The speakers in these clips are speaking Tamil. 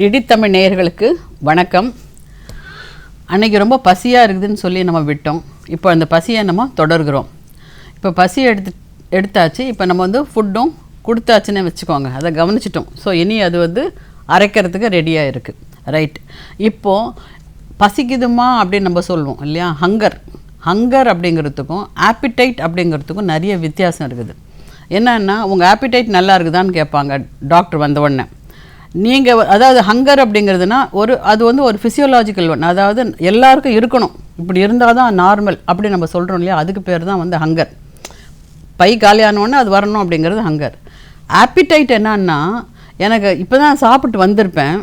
டிடித்தமிழ் நேயர்களுக்கு வணக்கம். அன்னைக்கு ரொம்ப பசியாக இருக்குதுன்னு சொல்லி நம்ம விட்டோம். இப்போ அந்த பசியை நம்ம தொடர்கிறோம். இப்போ பசி எடுத்து எடுத்தாச்சு. இப்போ நம்ம வந்து ஃபுட்டும் கொடுத்தாச்சுன்னு வச்சுக்கோங்க. அதை கவனிச்சிட்டோம். ஸோ இனி அது வந்து அரைக்கிறதுக்கு ரெடியாக இருக்குது ரைட் இப்போது பசிக்குதுமா அப்படின்னு நம்ம சொல்லுவோம் இல்லையா? ஹங்கர் ஹங்கர் அப்படிங்கிறதுக்கும் ஆப்பிடைட் அப்படிங்கிறதுக்கும் நிறைய வித்தியாசம் இருக்குது. என்னன்னா உங்கள் ஆப்பிடைட் நல்லா இருக்குதான்னு கேட்பாங்க டாக்டர் வந்த உடனே. நீங்கள் அதாவது ஹங்கர் அப்படிங்கிறதுனா ஒரு அது வந்து ஒரு ஃபிசியோலாஜிக்கல் ஒன் அதாவது எல்லாருக்கும் இருக்கணும். இப்படி இருந்தால் தான் நார்மல் அப்படி நம்ம சொல்கிறோம் இல்லையா? அதுக்கு பேர் தான் வந்து ஹங்கர் பை காலியானோடனே அது வரணும் அப்படிங்கிறது ஹங்கர் ஆப்பிடைட் என்னன்னா எனக்கு இப்போ தான் சாப்பிட்டு வந்திருப்பேன்.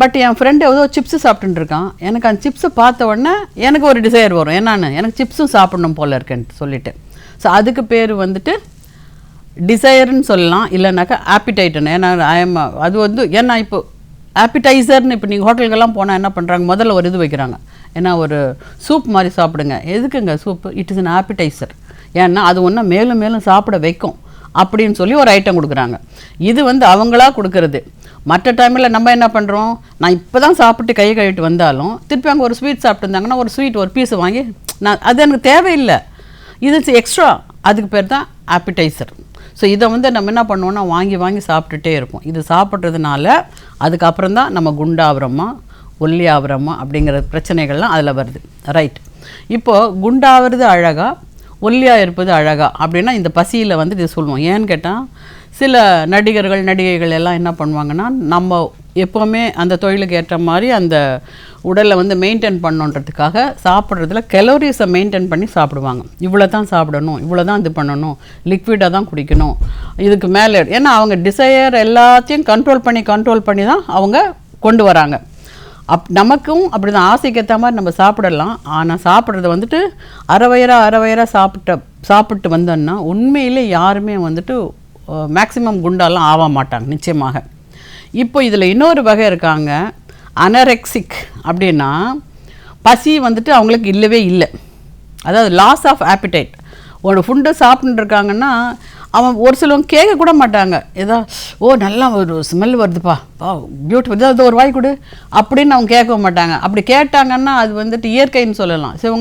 பட் என் ஃப்ரெண்டு ஏதோ சிப்ஸு சாப்பிட்டுருக்கான் இருக்கான். எனக்கு அந்த சிப்ஸை பார்த்த உடனே எனக்கு ஒரு டிசைர் வரும். என்னன்னு? எனக்கு சிப்ஸும் சாப்பிடணும் போல இருக்கேன்ட்டு சொல்லிட்டு. ஸோ அதுக்கு பேர் வந்துட்டு டிசையர்னு சொல்லலாம் இல்லைனாக்கா ஆப்பிடைட்னு ஏன்னா ஐஎம் அது வந்து ஏன்னா இப்போ ஆப்பிடைசர்னு இப்போ நீங்கள் ஹோட்டலுக்கெல்லாம் போனால் என்ன பண்ணுறாங்க முதல்ல ஒரு இது வைக்கிறாங்க. ஏன்னா ஒரு சூப் மாதிரி சாப்பிடுங்க. எதுக்குங்க soup it is an appetiser ஏன்னா அது ஒன்றும் மேலும் மேலும் சாப்பிட வைக்கும். அப்படின்னு சொல்லி ஒரு ஐட்டம் கொடுக்குறாங்க. இது வந்து அவங்களா கொடுக்கறது. மற்ற டைமில் நம்ம என்ன பண்ணுறோம் நான் இப்போ தான் சாப்பிட்டு கை கழுவிட்டு வந்தாலும் திருப்பி அங்கே ஒரு ஸ்வீட் சாப்பிட்டுருந்தாங்கன்னா ஒரு ஸ்வீட் ஒரு பீஸ் வாங்கி நான் அது எனக்கு தேவையில்லை. இது எக்ஸ்ட்ரா அதுக்கு பேர் தான் ஆப்பிடைசர் ஸோ இதை வந்து நம்ம என்ன பண்ணுவோம்னா வாங்கி வாங்கி சாப்பிட்டுட்டே இருப்போம். இது சாப்பிட்றதுனால அதுக்கப்புறம் தான் நம்ம குண்டாகிறோமா ஒல்லி அப்படிங்கிற பிரச்சனைகள்லாம் அதில் வருது. ரைட் இப்போது குண்டாகிறது அழகா ஒல்லியாக இருப்பது அழகா அப்படின்னா இந்த பசியில் வந்து இது சொல்லுவோம். ஏன்னு கேட்டால் சில நடிகர்கள் நடிகைகள் எல்லாம் என்ன பண்ணுவாங்கன்னா நம்ம எப்போவுமே அந்த தொழிலுக்கு ஏற்ற மாதிரி அந்த உடலை வந்து மெயின்டைன் பண்ணணுன்றதுக்காக சாப்பிட்றதுல கெலோரிஸை மெயின்டைன் பண்ணி சாப்பிடுவாங்க. இவ்வளோ தான் சாப்பிடணும் இவ்வளோ தான் இது பண்ணணும் லிக்விடாக தான் குடிக்கணும் இதுக்கு மேலே ஏன்னா அவங்க டிசையர் எல்லாத்தையும் கண்ட்ரோல் பண்ணி கண்ட்ரோல் பண்ணி தான் அவங்க கொண்டு வராங்க. அப் நமக்கும் அப்படி தான் ஆசைக்கு ஏற்ற மாதிரி நம்ம சாப்பிடலாம். ஆனால் சாப்பிட்றது வந்துட்டு அறவயராக அறவயராக சாப்பிட்ட சாப்பிட்டு வந்தோன்னா உண்மையிலே யாருமே வந்துட்டு மேக்ஸிமம் குண்டாலாம் ஆக மாட்டாங்க நிச்சயமாக. இப்போ இதில் இன்னொரு வகை இருக்காங்க. அனரெக்சிக் அப்படின்னா பசி வந்துட்டு அவங்களுக்கு இல்லவே இல்லை. அதாவது லாஸ் ஆஃப் ஆப்பிடைட் ஒரு ஃபுட்டு சாப்பிட்டுருக்காங்கன்னா அவன் ஒரு சிலவங்க கேட்க கூட மாட்டாங்க. ஏதோ ஓ நல்லா ஒரு ஸ்மெல் வருதுப்பா. பா பியூட்டிஃபுல் ஏதாவது ஒரு வாய் கொடு. அப்படின்னு அவங்க கேட்க மாட்டாங்க. அப்படி கேட்டாங்கன்னா அது வந்துட்டு இயற்கைன்னு சொல்லலாம். சரி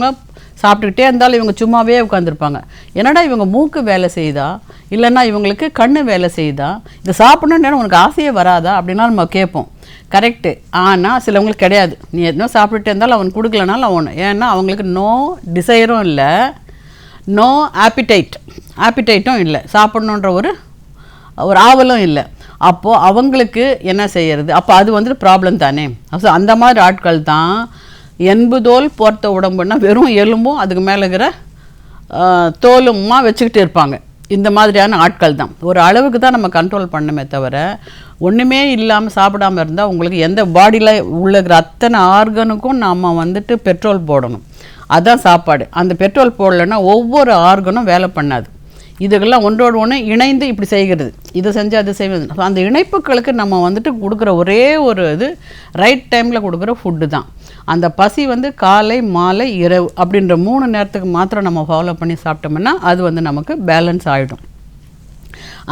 சாப்பிட்டுக்கிட்டே இருந்தாலும் இவங்க சும்மாவே உட்காந்துருப்பாங்க என்னடா இவங்க மூக்கு வேலை செய்தா இல்லைன்னா இவங்களுக்கு கண் வேலை செய்தா இதை சாப்பிடணுன்னு உனக்கு ஆசையே வராதா? அப்படின்னா நம்ம கேட்போம். கரெக்டு ஆனால் சிலவங்களுக்கு கிடையாது. நீ எதுனா சாப்பிட்டுட்டே இருந்தாலும் அவனுக்கு கொடுக்கலனாலும் அவன் ஏன்னா அவங்களுக்கு நோ டிசைரும் இல்லை. நோ ஆப்பிடைட் ஆப்பிடைட்டும் இல்லை. சாப்பிடணுன்ற ஒரு ஒரு ஆவலும் இல்லை. அப்போது அவங்களுக்கு என்ன செய்யறது? அப்போ அது வந்துட்டு ப்ராப்ளம் தானே. ஸோ அந்த மாதிரி ஆட்கள் தான் எண்பதோல் போர்த்த உடம்புன்னா வெறும் எலும்பும் அதுக்கு மேலே இருக்கிற தோலுமா வச்சுக்கிட்டு இருப்பாங்க. இந்த மாதிரியான ஆட்கள் தான். ஒரு அளவுக்கு தான் நம்ம கண்ட்ரோல் பண்ணமே தவிர ஒன்றுமே இல்லாமல் சாப்பிடாம இருந்தால் உங்களுக்கு எந்த பாடியில் உள்ள இருக்கிற அத்தனை ஆர்கனுக்கும் நாம் வந்துட்டு பெட்ரோல் போடணும். அதுதான் சாப்பாடு. அந்த பெட்ரோல் போடலைன்னா ஒவ்வொரு ஆர்கனும் வேலை பண்ணாது. இதுக்கெல்லாம் ஒன்றோடு ஒன்று இணைந்து இப்படி செய்கிறது. இதை செஞ்சு அது செய்வது. அந்த இணைப்புகளுக்கு நம்ம வந்துட்டு கொடுக்குற ஒரே ஒரு இது ரைட் டைமில் கொடுக்குற ஃபுட்டு தான். அந்த பசி வந்து காலை மாலை இரவு அப்படின்ற மூணு நேரத்துக்கு மாத்திரம் நம்ம ஃபாலோ பண்ணி சாப்பிட்டோம்னா அது வந்து நமக்கு பேலன்ஸ் ஆகிடும்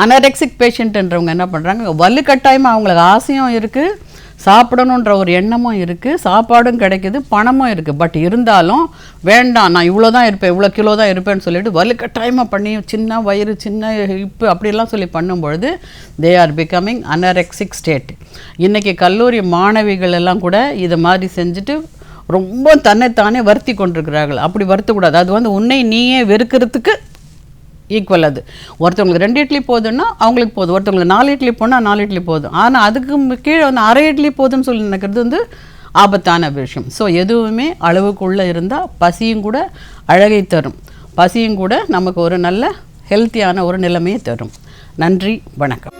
அனரெக்சிக் பேஷண்ட்ன்றவங்க என்ன பண்ணுறாங்க வலுக்கட்டாயமாக அவங்களுக்கு ஆசையும் இருக்குது சாப்பிடணுன்ற ஒரு எண்ணமும் இருக்குது சாப்பாடும் கிடைக்குது பணமும் இருக்குது பட் இருந்தாலும் வேண்டாம் நான் இவ்வளோ தான் இருப்பேன் இவ்வளோ கிலோ தான் இருப்பேன்னு சொல்லிட்டு வலுக்கட்டாயமாக பண்ணி சின்ன வயிறு சின்ன ஹிப்பு அப்படிலாம் சொல்லி பண்ணும்பொழுது they are becoming anorexic state இன்றைக்கி கல்லூரி மாணவிகள் எல்லாம் கூட இதை மாதிரி செஞ்சுட்டு ரொம்ப தன்னைத்தானே வருத்தி கொண்டிருக்கிறார்கள். அப்படி வருத்தக்கூடாது. அது வந்து உன்னை நீயே வெறுக்கிறதுக்கு ஈக்குவல் அது. ஒருத்தவங்களுக்கு ரெண்டு இட்லி போதுன்னா அவங்களுக்கு போதும். ஒருத்தவங்களுக்கு நாலு இட்லி போனால் நாலு இட்லி போதும். ஆனால் அதுக்கு கீழே வந்து அரை இட்லி போதும்னு சொல்லி நினைக்கிறது வந்து ஆபத்தான விஷயம். ஸோ எதுவுமே அளவுக்குள்ளே இருந்தால் பசியும் கூட அழகை தரும். பசியும் கூட நமக்கு ஒரு நல்ல ஹெல்த்தியான ஒரு நிலைமையை தரும். நன்றி வணக்கம்.